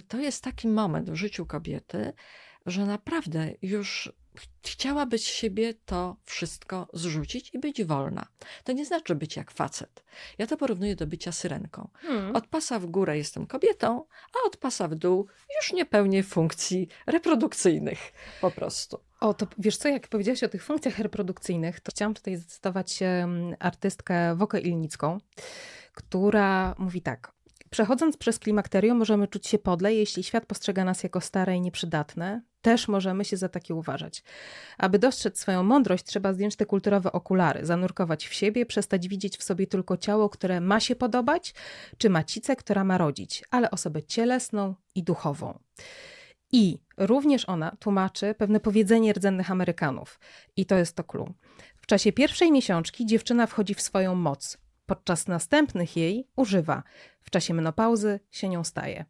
To jest taki moment w życiu kobiety, że naprawdę już chciałaby z siebie to wszystko zrzucić i być wolna. To nie znaczy być jak facet. Ja to porównuję do bycia syrenką. Hmm. Od pasa w górę jestem kobietą, a od pasa w dół już nie pełnię funkcji reprodukcyjnych po prostu. O, to wiesz co, jak powiedziałaś o tych funkcjach reprodukcyjnych, to chciałam tutaj zacytować artystkę Wokę Ilnicką, która mówi tak. Przechodząc przez klimakterium możemy czuć się podle, jeśli świat postrzega nas jako stare i nieprzydatne. Też możemy się za takie uważać. Aby dostrzec swoją mądrość, trzeba zdjąć te kulturowe okulary, zanurkować w siebie, przestać widzieć w sobie tylko ciało, które ma się podobać, czy macicę, która ma rodzić, ale osobę cielesną i duchową. I również ona tłumaczy pewne powiedzenie rdzennych Amerykanów. I to jest to clue. W czasie pierwszej miesiączki dziewczyna wchodzi w swoją moc. Podczas następnych jej używa. W czasie menopauzy się nią staje.